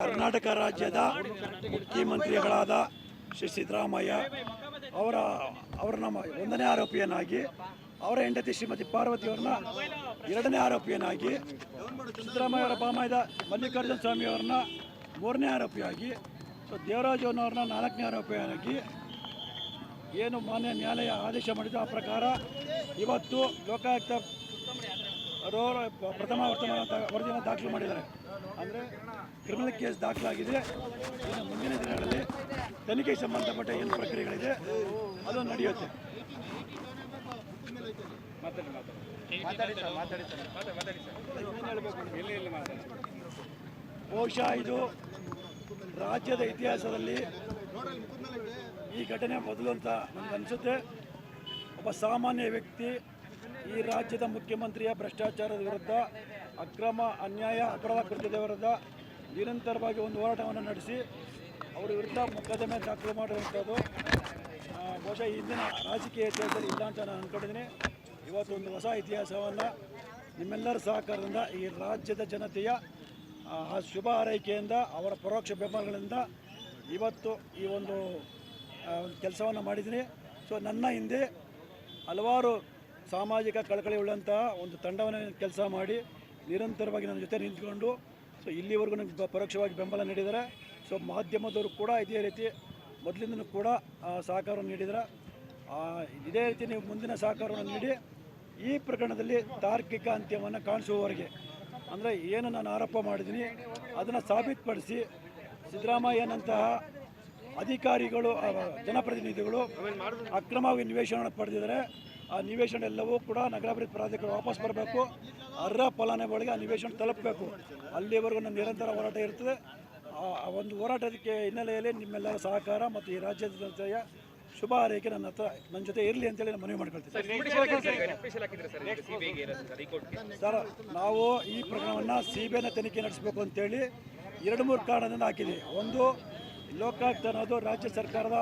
ಕರ್ನಾಟಕ ರಾಜ್ಯದ ಮುಖ್ಯಮಂತ್ರಿಗಳಾದ ಶ್ರೀ ಸಿದ್ದರಾಮಯ್ಯ ಅವರ ಅವರ ನಮ್ಮ ಒಂದನೇ ಆರೋಪಿಯನ್ನಾಗಿ, ಅವರ ಹೆಂಡತಿ ಶ್ರೀಮತಿ ಪಾರ್ವತಿಯವ್ರನ್ನ ಎರಡನೇ ಆರೋಪಿಯನ್ನಾಗಿ, ಸಿದ್ದರಾಮಯ್ಯ ಅವರ ಬಾಮಾಯ್ದ ಮಲ್ಲಿಕಾರ್ಜುನ ಸ್ವಾಮಿ ಅವರನ್ನ ಮೂರನೇ ಆರೋಪಿಯಾಗಿ, ಸೊ ದೇವರಾಜನವ್ರನ್ನ ನಾಲ್ಕನೇ ಆರೋಪಿಯಾಗಿ ಏನು ಮಾನ್ಯ ನ್ಯಾಯಾಲಯ ಆದೇಶ ಮಾಡಿದ ಆ ಪ್ರಕಾರ ಇವತ್ತು ಲೋಕಾಯುಕ್ತ ಅವರು ಪ್ರಥಮ ವರ್ತಮಾನ ವರದಿಯನ್ನು ದಾಖಲು ಮಾಡಿದ್ದಾರೆ. ಅಂದರೆ ಕ್ರಿಮಿನಲ್ ಕೇಸ್ ದಾಖಲಾಗಿದೆ. ಇನ್ನು ಮುಂದಿನ ದಿನಗಳಲ್ಲಿ ತನಿಖೆಗೆ ಸಂಬಂಧಪಟ್ಟ ಏನು ಪ್ರಕ್ರಿಯೆಗಳಿದೆ ಅದು ನಡೆಯುತ್ತೆ. ಬಹುಶಃ ಇದು ರಾಜ್ಯದ ಇತಿಹಾಸದಲ್ಲಿ ಈ ಘಟನೆ ಮೊದಲು ಅಂತ ನನಗೆ ಅನಿಸುತ್ತೆ ಒಬ್ಬ ಸಾಮಾನ್ಯ ವ್ಯಕ್ತಿ ಈ ರಾಜ್ಯದ ಮುಖ್ಯಮಂತ್ರಿಯ ಭ್ರಷ್ಟಾಚಾರದ ವಿರುದ್ಧ ಅಕ್ರಮ ಅನ್ಯಾಯ, ಅಪರಾಧ ಕೃತ್ಯದ ವಿರುದ್ಧ ನಿರಂತರವಾಗಿ ಒಂದು ಹೋರಾಟವನ್ನು ನಡೆಸಿ ಅವರ ವಿರುದ್ಧ ಮೊಕದ್ದಮೆ ದಾಖಲು ಮಾಡುವಂಥದ್ದು ಬಹುಶಃ ಇಂದಿನ ರಾಜಕೀಯ ಇತಿಹಾಸದಲ್ಲಿ ಇಲ್ಲ ಅಂತ ನಾನು ಅಂದ್ಕೊಂಡಿದ್ದೀನಿ ಇವತ್ತು ಒಂದು ಹೊಸ ಇತಿಹಾಸವನ್ನು ನಿಮ್ಮೆಲ್ಲರ ಸಹಕಾರದಿಂದ ಈ ರಾಜ್ಯದ ಜನತೆಯ ಶುಭ ಆರೈಕೆಯಿಂದ ಅವರ ಪರೋಕ್ಷ ಬೆಂಬಲಗಳಿಂದ ಇವತ್ತು ಈ ಒಂದು ಕೆಲಸವನ್ನು ಮಾಡಿದ್ದೀನಿ. ಸೊ ನನ್ನ ಹಿಂದೆ ಹಲವಾರು ಸಾಮಾಜಿಕ ಕಳಕಳಿ ಉಳ್ಳಂತಹ ಒಂದು ತಂಡವನ್ನು ಕೆಲಸ ಮಾಡಿ ನಿರಂತರವಾಗಿ ನನ್ನ ಜೊತೆ ನಿಂತ್ಕೊಂಡು ಸೊ ಇಲ್ಲಿವರೆಗೂ ನನಗೆ ಪರೋಕ್ಷವಾಗಿ ಬೆಂಬಲ ನೀಡಿದ್ದಾರೆ. ಸೊ ಮಾಧ್ಯಮದವರು ಕೂಡ ಇದೇ ರೀತಿ ಮೊದಲಿಂದನೂ ಕೂಡ ಸಹಕಾರ ನೀಡಿದ್ದಾರೆ. ಇದೇ ರೀತಿ ನೀವು ಮುಂದಿನ ಸಹಕಾರವನ್ನು ನೀಡಿ, ಈ ಪ್ರಕರಣದಲ್ಲಿ ತಾರ್ಕಿಕ ಅಂತ್ಯವನ್ನು ಕಾಣಿಸುವವರೆಗೆ. ಅಂದರೆ ಏನು ನಾನು ಆರೋಪ ಮಾಡಿದ್ದೀನಿ, ಅದನ್ನು ಸಾಬೀತುಪಡಿಸಿ ಸಿದ್ದರಾಮಯ್ಯನಂತಹ ಅಧಿಕಾರಿಗಳು ಜನಪ್ರತಿನಿಧಿಗಳು ಅಕ್ರಮವಾಗಿ ನಿವೇಶನ ಪಡೆದಿದ್ದಾರೆ. ಆ ನಿವೇಶನ ಎಲ್ಲವೂ ಕೂಡ ನಗರಾಭಿವೃದ್ಧಿ ಪ್ರಾಧಿಕಾರ ವಾಪಸ್ ಬರಬೇಕು. ಅರ್ಹ ಫಲಾನುಭವಿಗಳಿಗೆ ಆ ನಿವೇಶನ ತಲುಪಬೇಕು. ಅಲ್ಲಿವರೆಗೂ ನನ್ನ ನಿರಂತರ ಹೋರಾಟ ಇರ್ತದೆ ಆ ಆ ಒಂದು ಹೋರಾಟಕ್ಕೆ ಹಿನ್ನೆಲೆಯಲ್ಲಿ ನಿಮ್ಮೆಲ್ಲರ ಸಹಕಾರ ಮತ್ತು ಈ ರಾಜ್ಯದ ಜನತೆಯ ಶುಭ ಹಾರೈಕೆ ನನ್ನ ಹತ್ರ ನನ್ನ ಜೊತೆ ಇರಲಿ ಅಂತೇಳಿ ನಾನು ಮನವಿ ಮಾಡ್ಕೊಳ್ತೀನಿ. ಸರ್ ನಾವು ಈ ಪ್ರಕರಣವನ್ನು ಸಿ ಬಿ ಐನ ತನಿಖೆ ನಡೆಸಬೇಕು ಅಂತೇಳಿ ಎರಡು ಮೂರು ಕಾರಣದಿಂದ ಹಾಕಿದ್ದೀವಿ. ಒಂದು ಲೋಕಾಯುಕ್ತ ಅನ್ನೋದು ರಾಜ್ಯ ಸರ್ಕಾರದ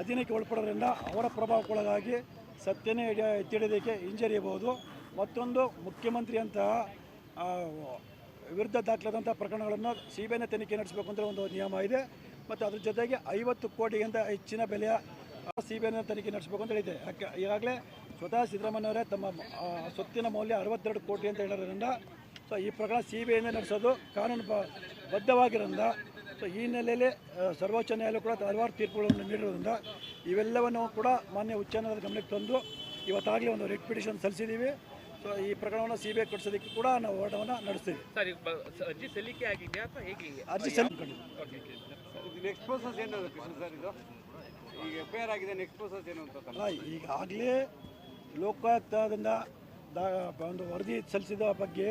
ಅಧೀನಕ್ಕೆ ಒಳಪಡೋದ್ರಿಂದ ಅವರ ಪ್ರಭಾವಕ್ಕೊಳಗಾಗಿ ಸತ್ಯನೇ ತಿಳಿಯೋದಕ್ಕೆ ಹಿಂಜರಿಯಬಹುದು. ಮತ್ತೊಂದು, ಮುಖ್ಯಮಂತ್ರಿ ಅಂತ ವಿರುದ್ಧ ದಾಖಲಾದಂಥ ಪ್ರಕರಣಗಳನ್ನು ಸಿ ಬಿ ಐನ ತನಿಖೆ ನಡೆಸಬೇಕು ಅಂತ ಒಂದು ನಿಯಮ ಇದೆ. ಮತ್ತು ಅದ್ರ ಜೊತೆಗೆ ಐವತ್ತು ಕೋಟಿಗಿಂತ ಹೆಚ್ಚಿನ ಬೆಲೆಯ ಸಿ ಬಿ ಐನ ತನಿಖೆ ನಡೆಸಬೇಕು ಅಂತ ಹೇಳಿದೆ. ಯಾಕೆ, ಈಗಾಗಲೇ ಸ್ವತಃ ಸಿದ್ದರಾಮಯ್ಯವರೇ ತಮ್ಮ ಸ್ವತ್ತಿನ ಮೌಲ್ಯ ಅರವತ್ತೆರಡು ಕೋಟಿ ಅಂತ ಹೇಳೋದ್ರಿಂದ ಸೊ ಈ ಪ್ರಕರಣ ಸಿ ಬಿ ಐನೇ ನಡೆಸೋದು ಕಾನೂನು ಬದ್ಧವಾಗಿರೋದ್ರಿಂದ ಸೊ ಈ ಹಿನ್ನೆಲೆಯಲ್ಲಿ ಸರ್ವೋಚ್ಚ ನ್ಯಾಯಾಲಯ ಕೂಡ ಹಲವಾರು ತೀರ್ಪುಗಳನ್ನು ನೀಡಿರೋದ್ರಿಂದ ಇವೆಲ್ಲವನ್ನು ಕೂಡ ಮಾನ್ಯ ಉಚ್ಚ ನ್ಯಾಯಾಲಯದ ಗಮನಕ್ಕೆ ತಂದು ಇವತ್ತಾಗಲೇ ಒಂದು ರೆಡ್ ಪಿಟಿಷನ್ ಸಲ್ಲಿಸಿದ್ದೀವಿ. ಸೊ ಈ ಪ್ರಕರಣವನ್ನು ಸಿ ಬಿ ಐ ಕೊಡಿಸೋದಕ್ಕೆ ಕೂಡ ನಾವು ಹೋರಾಟವನ್ನು ನಡೆಸ್ತೀವಿ. ಅರ್ಜಿ ಸಲ್ಲಿಕೆ ಆಗಿದೆಯಾ ಅಥವಾ ಹೇಗೆ ಅರ್ಜಿ ಸಲ್ಲಿಸಿಕೊಂಡಿದ್ದೀವಿ ಇದು ನೆಕ್ಸ್ಟ್ ಪ್ರೋಸೆಸ್ ಏನು ಸರ್ ಇದು? ಈಗ ಎಫ್ ಐ ಆರ್ ಆಗಿದೆ ನೆಕ್ಸ್ಟ್ ಪ್ರೋಸೆಸ್ ಏನು ಅಂತ ತಮ್ಮ ಅಲ್ಲ ಈಗಾಗಲೇ ಲೋಕಾಯುಕ್ತದಿಂದ ಒಂದು ವರದಿ ಸಲ್ಲಿಸಿದ ಬಗ್ಗೆ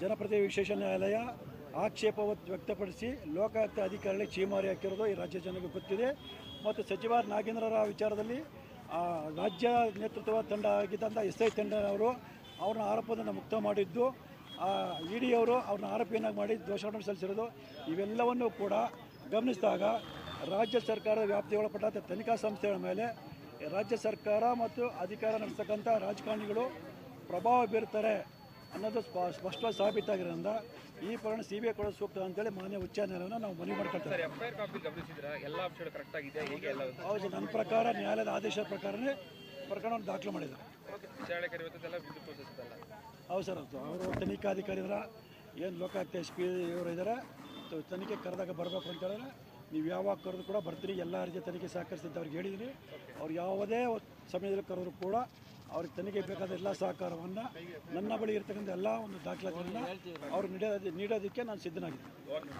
ಜನಪ್ರತಿನಿಧಿ ವಿಶೇಷ ನ್ಯಾಯಾಲಯ ಆಕ್ಷೇಪ ವ್ಯಕ್ತಪಡಿಸಿ ಲೋಕಾಯುಕ್ತ ಅಧಿಕಾರಿಗಳಿಗೆ ಚೀಮಾರಿ ಹಾಕಿರೋದು ಈ ರಾಜ್ಯ ಜನರಿಗೆ ಗೊತ್ತಿದೆ. ಮತ್ತು ಸಚಿವ ನಾಗೇಂದ್ರರ ವಿಚಾರದಲ್ಲಿ ರಾಜ್ಯ ನೇತೃತ್ವ ತಂಡ ಆಗಿದ್ದಂಥ ಎಸ್ ಐ ತಂಡನವರು ಅವ್ರನ್ನ ಆರೋಪದಿಂದ ಮುಕ್ತ ಮಾಡಿದ್ದು. ಇ ಡಿ ಅವರು ಅವ್ರನ್ನ ಆರೋಪಿಯನ್ನಾಗಿ ಮಾಡಿ ದೋಷಾರೋಪಣೆ ಸಲ್ಲಿಸಿರೋದು, ಇವೆಲ್ಲವನ್ನು ಕೂಡ ಗಮನಿಸಿದಾಗ ರಾಜ್ಯ ಸರ್ಕಾರದ ವ್ಯಾಪ್ತಿಗೆ ಒಳಪಟ್ಟಂಥ ತನಿಖಾ ಸಂಸ್ಥೆಗಳ ಮೇಲೆ ರಾಜ್ಯ ಸರ್ಕಾರ ಮತ್ತು ಅಧಿಕಾರ ನಡೆಸ್ತಕ್ಕಂಥ ರಾಜಕಾರಣಿಗಳು ಪ್ರಭಾವ ಬೀರ್ತಾರೆ. ಅನ್ನೋದು ಸ್ಪ ಸ್ಪಷ್ಟವಾಗಿ ಸಾಬೀತಾಗಿರೋದ್ರಿಂದ ಈ ಪ್ರಕರಣ ಸಿ ಬಿ ಐ ಕೊಡೋದು ಸೂಕ್ತ ಅಂತೇಳಿ ಮಾನ್ಯ ಉಚ್ಚ ನ್ಯಾಯಾಲಯವನ್ನು ನಾವು ಮನವಿ ಎಲ್ಲ ಹೌದು ನನ್ನ ಪ್ರಕಾರ ನ್ಯಾಯಾಲಯದ ಆದೇಶದ ಪ್ರಕಾರನೇ ಪ್ರಕರಣವನ್ನು ದಾಖಲು ಮಾಡಿದ್ದಾರೆ. ಹೌದು ಸರ್ ಹೌದು ಅವರು ತನಿಖಾಧಿಕಾರಿ ಇದ್ರ ಏನು ಲೋಕಾಯುಕ್ತ ಎಸ್ ಪಿ ಇವರು ಇದ್ದಾರೆ ತನಿಖೆ ಕರೆದಾಗ ಬರಬೇಕು ಅಂತ ಹೇಳಿದ್ರೆ ನೀವು ಯಾವಾಗ ಕರೆದು ಕೂಡ ಬರ್ತೀರಿ ಎಲ್ಲ ರೀತಿಯ ತನಿಖೆ ಸಹಕರಿಸಿದ್ದ ಅವ್ರಿಗೆ ಹೇಳಿದ್ದೀನಿ ಅವ್ರು ಯಾವುದೇ ಸಮಯದಲ್ಲಿ ಕರೆದ್ರು ಕೂಡ ಅವ್ರಿಗೆ ತನಿಖೆ ಬೇಕಾದ ಎಲ್ಲ ಸಹಕಾರವನ್ನು ನನ್ನ ಬಳಿ ಇರ್ತಕ್ಕಂಥ ಎಲ್ಲ ಒಂದು ದಾಖಲಾತಿಗಳನ್ನ ಅವ್ರು ನೀಡೋದು ನೀಡೋದಕ್ಕೆ ನಾನು ಸಿದ್ಧನಾಗಿದ್ದೀನಿ.